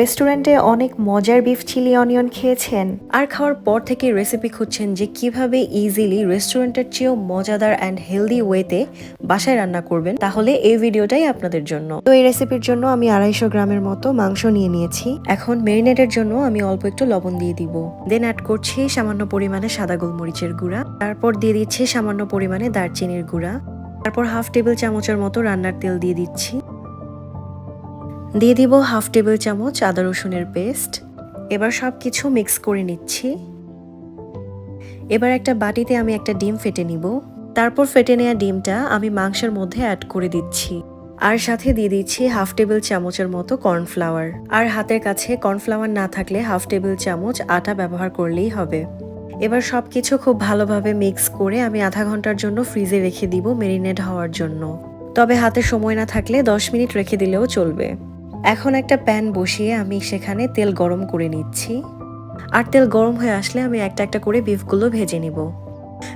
রেস্টুরেন্টে অনেক মজার বিফ, চিলি, অনিয়ন খেয়েছেন। আর খাওয়ার পর থেকে রেসিপি খুঁজছেন যে কীভাবে ইজিলি রেস্টুরেন্টের চেয়েও মজাদার অ্যান্ড হেলদি ওয়েতে বাসায় রান্না করবেন। তাহলে এই ভিডিওটাই আপনাদের জন্য। তো এই রেসিপির জন্য আমি আড়াইশো গ্রামের মতো মাংস নিয়ে নিয়েছি। এখন মেরিনেটের জন্য আমি অল্প একটু লবণ দিয়ে দিব। দেন অ্যাড করছি সামান্য পরিমাণে সাদা গোলমরিচের গুঁড়া। তারপর দিয়ে দিচ্ছি সামান্য পরিমাণে দারচিনির গুঁড়া। তারপর হাফ টেবিল চামচের মতো রান্নার তেল দিয়ে দিচ্ছি। দিয়ে দিব হাফ টেবিল চামচ আদা রসুনের পেস্ট। এবার সব কিছু মিক্স করে নিচ্ছি। এবার একটা বাটিতে আমি একটা ডিম ফেটে নিব। তারপর ফেটে নেওয়া ডিমটা আমি মাংসের মধ্যে অ্যাড করে দিচ্ছি। আর সাথে দিয়ে দিচ্ছি হাফ টেবিল চামচের মতো কর্নফ্লাওয়ার। আর হাতের কাছে কর্নফ্লাওয়ার না থাকলে হাফ টেবিল চামচ আটা ব্যবহার করলেই হবে। এবার সব কিছু খুব ভালোভাবে মিক্স করে আমি আধা ঘণ্টার জন্য ফ্রিজে রেখে দিব মেরিনেট হওয়ার জন্য। তবে হাতে সময় না থাকলে দশ মিনিট রেখে দিলেও চলবে। এখন একটা প্যান বসিয়ে আমি সেখানে তেল গরম করে নিচ্ছি। আর তেল গরম হয়ে আসলে আমি একটা একটা করে বিফগুলো ভেজে নিব।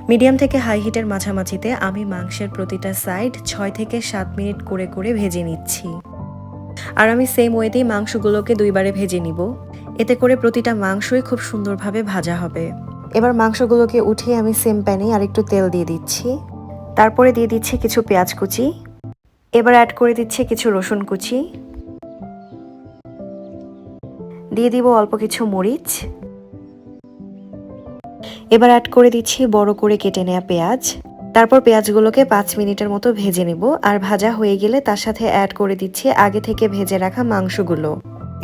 মিডিয়াম থেকে হাই হিটের মাঝামাঝিতে আমি মাংসের প্রতিটা সাইড ছয় থেকে সাত মিনিট করে করে ভেজে নিচ্ছি। আর আমি সেম ওয়েতেই মাংসগুলোকে দুইবারে ভেজে নিব। এতে করে প্রতিটা মাংসই খুব সুন্দরভাবে ভাজা হবে। এবার মাংসগুলোকে উঠিয়ে আমি সেম প্যানে আর একটু তেল দিয়ে দিচ্ছি। তারপরে দিয়ে দিচ্ছি কিছু পেঁয়াজ কুচি। এবার অ্যাড করে দিচ্ছি কিছু রসুন কুচি। দিয়ে দিব অল্প কিছু মরিচ। এবার অ্যাড করে দিচ্ছি বড় করে কেটে নেওয়া পেঁয়াজ। তারপর পেঁয়াজগুলোকে পাঁচ মিনিটের মতো ভেজে নেব। আর ভাজা হয়ে গেলে তার সাথে অ্যাড করে দিচ্ছি আগে থেকে ভেজে রাখা মাংসগুলো।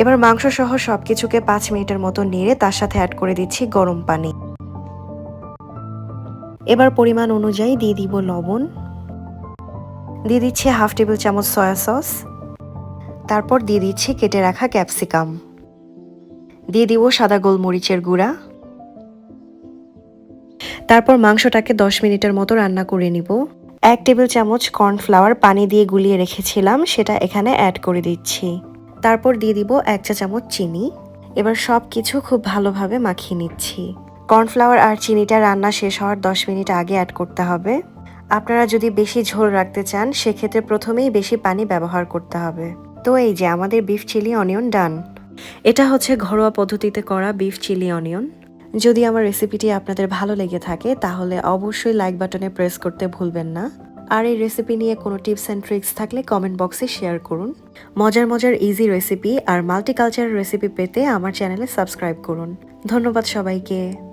এবার মাংস সহ সবকিছুকে পাঁচ মিনিটের মতো নেড়ে তার সাথে অ্যাড করে দিচ্ছি গরম পানি। এবার পরিমাণ অনুযায়ী দিয়ে দিব লবণ। দিয়ে দিচ্ছি হাফ টেবিল চামচ সয়া সস। তারপর দিয়ে দিচ্ছি কেটে রাখা ক্যাপসিকাম। দিয়ে দিব সাদা গোলমরিচের গুঁড়া। তারপর মাংসটাকে দশ মিনিটের মতো রান্না করে নিব। এক টেবিল চামচ কর্নফ্লাওয়ার পানি দিয়ে গুলিয়ে রেখেছিলাম, সেটা এখানে অ্যাড করে দিচ্ছি। তারপর দিয়ে দিব এক চা চামচ চিনি। এবার সব কিছু খুব ভালোভাবে মাখিয়ে নিচ্ছি। কর্নফ্লাওয়ার আর চিনিটা রান্না শেষ হওয়ার দশ মিনিট আগে অ্যাড করতে হবে। আপনারা যদি বেশি ঝোল রাখতে চান, সেক্ষেত্রে প্রথমেই বেশি পানি ব্যবহার করতে হবে। তো এই যে আমাদের বিফ চিলি অনিয়ন ডান। এটা হচ্ছে ঘরোয়া পদ্ধতিতে করা বিফ চিলি অনিয়ন যদি আমার রেসিপিটি আপনাদের ভালো লেগে থাকে, তাহলে অবশ্যই লাইক বাটনে প্রেস করতে ভুলবেন না। আর এই রেসিপি নিয়ে কোনো টিপস অ্যান্ড ট্রিক্স থাকলে কমেন্ট বক্সে শেয়ার করুন। মজার মজার ইজি রেসিপি আর মাল্টিকালচার রেসিপি পেতে আমার চ্যানেলে সাবস্ক্রাইব করুন। ধন্যবাদ সবাইকে।